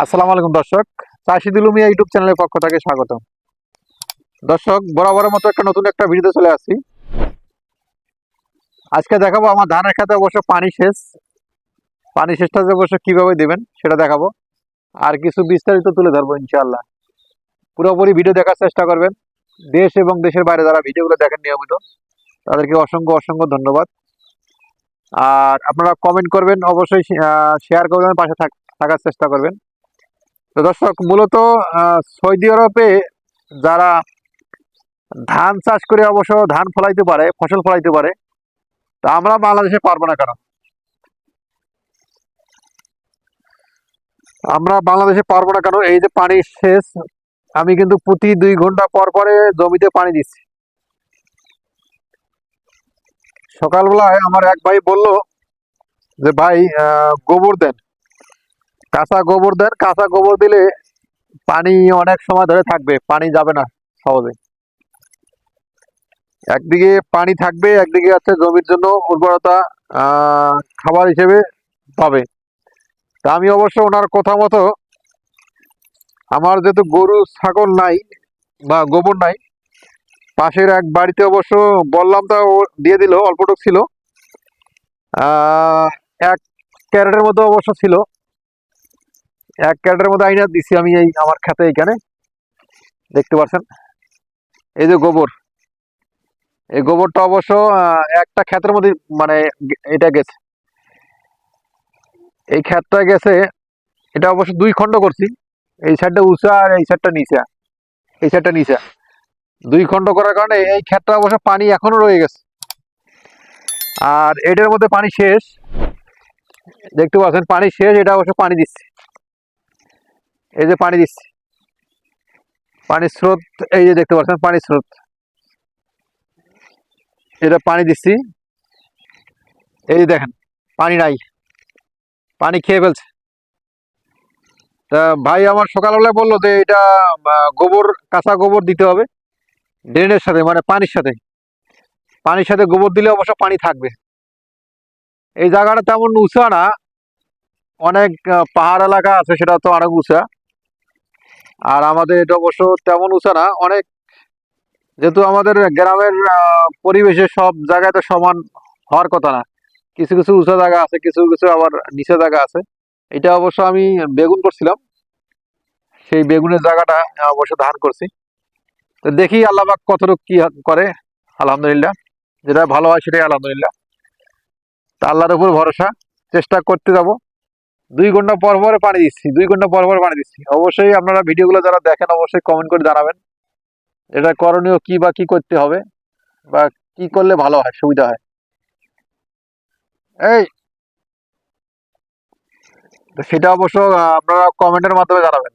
আসসালামু আলাইকুম দর্শক। চাষি দিলুমিয়া ইউটিউব চ্যানেলের পক্ষ থেকে স্বাগত দর্শক, বরাবরের মতো একটা নতুন একটা ভিডিওতে চলে আসছি। আজকে দেখাবো আমার ধানের খেতে অবশ্য পানি সেচ। পানি সেচটা যে অবশ্য কীভাবে দেবেন সেটা দেখাবো। আর কিছু বিস্তারিত তুলে ধরবো ইনশাআল্লাহ। পুরোপুরি ভিডিও দেখার চেষ্টা করবেন। দেশ এবং দেশের বাইরে যারা ভিডিওগুলো দেখেন নিয়মিত, তাদেরকে অসংখ্য অসংখ্য ধন্যবাদ। আর আপনারা কমেন্ট করবেন, অবশ্যই শেয়ার করবেন, পাশে থাকার চেষ্টা করবেন। তো দর্শক, মূলত সৌদি আরবে যারা ধান চাষ করে অবশ্য ধান ফলাইতে পারে, ফসল ফলাইতে পারে, তা আমরা বাংলাদেশে পারব না কেন? আমরা বাংলাদেশে পারব না কেন? এই যে পানি শেষ, আমি কিন্তু প্রতি দুই ঘণ্টা পর পরে জমিতে পানি দিচ্ছি। সকালবেলায় আমার এক ভাই বলল যে, ভাই গোবর দেন। কাঁচা গোবর দেন, কাঁচা গোবর দিলে পানি অনেক সময় ধরে থাকবে, পানি যাবে না সহজে। একদিকে পানি থাকবে, একদিকে হচ্ছে জমির জন্য উর্বরতা খাবার হিসেবে পাবে। তা আমি অবশ্য ওনার কথা মতো আমার যেহেতু গরু, ছাগল নাই বা গোবর নাই, পাশের এক বাড়িতে অবশ্য বললাম তা দিয়ে দিল, অল্পটুক ছিল। এক ক্যারেটের মতো অবশ্য ছিল। এক ক্যারেটের মধ্যে আইনা দিছি আমি এই আমার খাতে এইখানে দেখতে পাচ্ছেন? এই যে গোবর। এই গোবরটা অবশ্য একটা ক্ষেতের মধ্যে মানে এটা গেছে। এই ক্ষেতটা গেছে, এটা অবশ্য দুই খণ্ড করছি। এই সাইডটা উঁচা আর এই সাইডটা নিচা। এই সাইডটা নিচা। দুই খণ্ড করার কারণে এই ক্ষেতটা অবশ্য পানি এখনও রয়ে গেছে। আর এটার মধ্যে পানি শেষ। দেখতে পাচ্ছেন, পানি শেষ, এটা অবশ্য পানি দিচ্ছে। এই যে পানি দিচ্ছি পানির স্রোত, এই যে দেখতে পাচ্ছেন পানির স্রোত। এটা পানি দিচ্ছি। এই যে দেখেন, পানি নাই, পানি খেয়ে ফেলছে। তা ভাই আমার সকালবেলায় বলল যে এটা গোবর, কাঁচা গোবর দিতে হবে ড্রেনের সাথে মানে পানির সাথে। পানির সাথে গোবর দিলে অবশ্য পানি থাকবে। এই জায়গাটা তেমন উঁচা না, অনেক পাহাড় এলাকা আছে, সেটা তো অনেক উঁচা। আর আমাদের এটা অবশ্য তেমন উঁচা না, অনেক যেহেতু আমাদের গ্রামের পরিবেশে সব জায়গায় তো সমান হওয়ার কথা না। কিছু কিছু উঁচা জায়গা আছে, কিছু কিছু আবার নিচা জায়গা আছে। এটা অবশ্য আমি বেগুন করছিলাম। সেই বেগুনের জায়গাটা অবশ্য ধান করছি। তো দেখি আল্লাহ পাক কতটুকু কি করে, আলহামদুলিল্লাহ। যেটা ভালো হয় সেটাই আলহামদুলিল্লাহ। তা আল্লাহর উপর ভরসা, চেষ্টা করতে যাব। দুই ঘণ্টা পর পরে পানি দিচ্ছি, দুই ঘণ্টা পর পর পানি দিচ্ছি। অবশ্যই আপনারা ভিডিওগুলো যারা দেখেন, অবশ্যই কমেন্ট করে জানাবেন। এটা করণীয় কি বা কি করতে হবে বা কি করলে ভালো হয়, সুবিধা হয়? এই! সেটা অবশ্য আপনারা কমেন্টের মাধ্যমে জানাবেন।